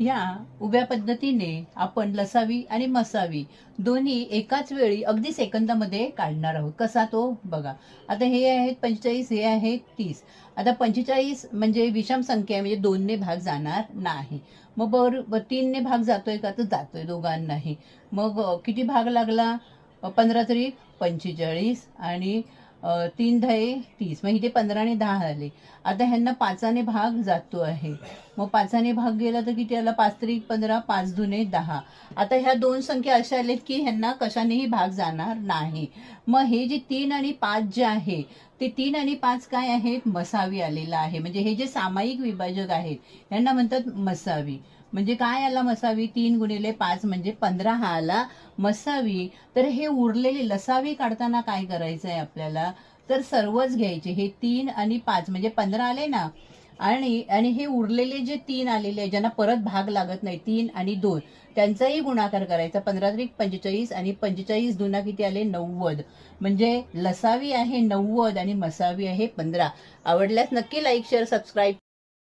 या उभ्या पद्धतीने आपण लसावी आणि मसावी दोन्ही एकाच वेळी अगदी सेकंदामध्ये काढणार आहोत. कसा तो? बघा. आता हे आहेत पंचेचाळीस हे आहेत तीस. आता पंचेचाळीस म्हणजे विषम संख्या आहे म्हणजे दोनने भाग जाणार नाही. मग बरोबर तीनने भाग जातोय का? तर जातोय दोघांनाही. मग किती भाग लागला? पंधरा तरी? पंचेचाळीस आणि तीन दहा तीस. मग इथे पंधरा आणि दहा आले. आता ह्यांना पाचाने भाग जातो आहे. मग पाचाने भाग गेला तर किती आला? पाच तरी पंधरा पाच दुने दहा. आता ह्या दोन संख्या अशा आल्यात की ह्यांना कशानेही भाग जाणार नाही. मग हे जे तीन आणि पाच जे आहे ते तीन आणि पाच काय आहेत? मसावी आलेलं आहे. म्हणजे हे जे सामायिक विभाजक आहेत यांना म्हणतात मसावी. म्हणजे काय आला मसावी? तीन गुणिले पाच म्हणजे पंधरा हा आला मसावी. तर हे उरलेले लसावी काढताना काय करायचं आहे आपल्याला? तर सर्वच घ्यायचे. हे तीन आणि पाच म्हणजे पंधरा आले ना आणि आणि हे उरलेले जे तीन आलेले आहे ज्यांना परत भाग लागत नाही तीन आणि दोन त्यांचाही गुणाकार करायचा. पंधरा तरी पंचेचाळीस आणि पंचेचाळीस दुना किती आले? नव्वद. म्हणजे लसावी आहे नव्वद आणि मसावी आहे पंधरा. आवडल्यास नक्की लाईक शेअर सबस्क्राईब